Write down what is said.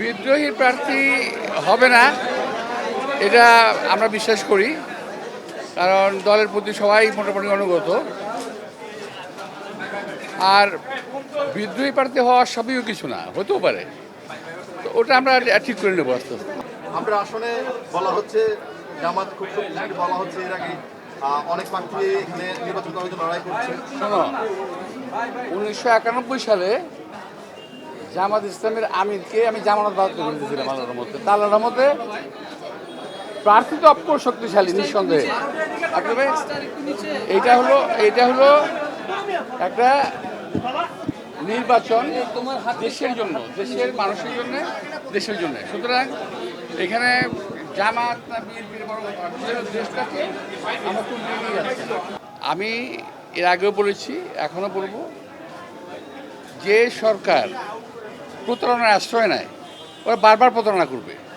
বিদ্রোহী প্রার্থী হবে না এটা আমরা বিশ্বাস করি কারণ দলের প্রতি সবাই মোটামুটি অনুগত। আর বিদ্রোহী প্রার্থী হওয়া সবই কিছু না হতেও পারে। তো ওটা আমরা ঠিক করে নেব আস্তে আস্তে। আমরা আসলে বলা হচ্ছে জামাত খুব শক্তিশালী বলা হচ্ছে এর আগে অনেক প্রার্থী এখানে নির্বাচন করার জন্য লড়াই করছে। শোনো উনিশশো একানব্বই সালে জামাত ইসলামের আমিরকে আমি জামানত বাহাত্তর করে দিয়েছিলাম আল্লাহর মধ্যে তা আল্লাহর মধ্যে প্রার্থী তো অফকোর্স শক্তিশালী, নিঃসন্দেহে। আসলে এইটা হলো এইটা হলো একটা নির্বাচন দেশের জন্য, দেশের মানুষের জন্য, দেশের জন্য। সুতরাং এখানে জামাত আমি এর আগেও বলেছি, এখনও বলব, যে সরকার প্রতারণার আশ্রয় নেয়। ওরা বারবার প্রতারণা করবে।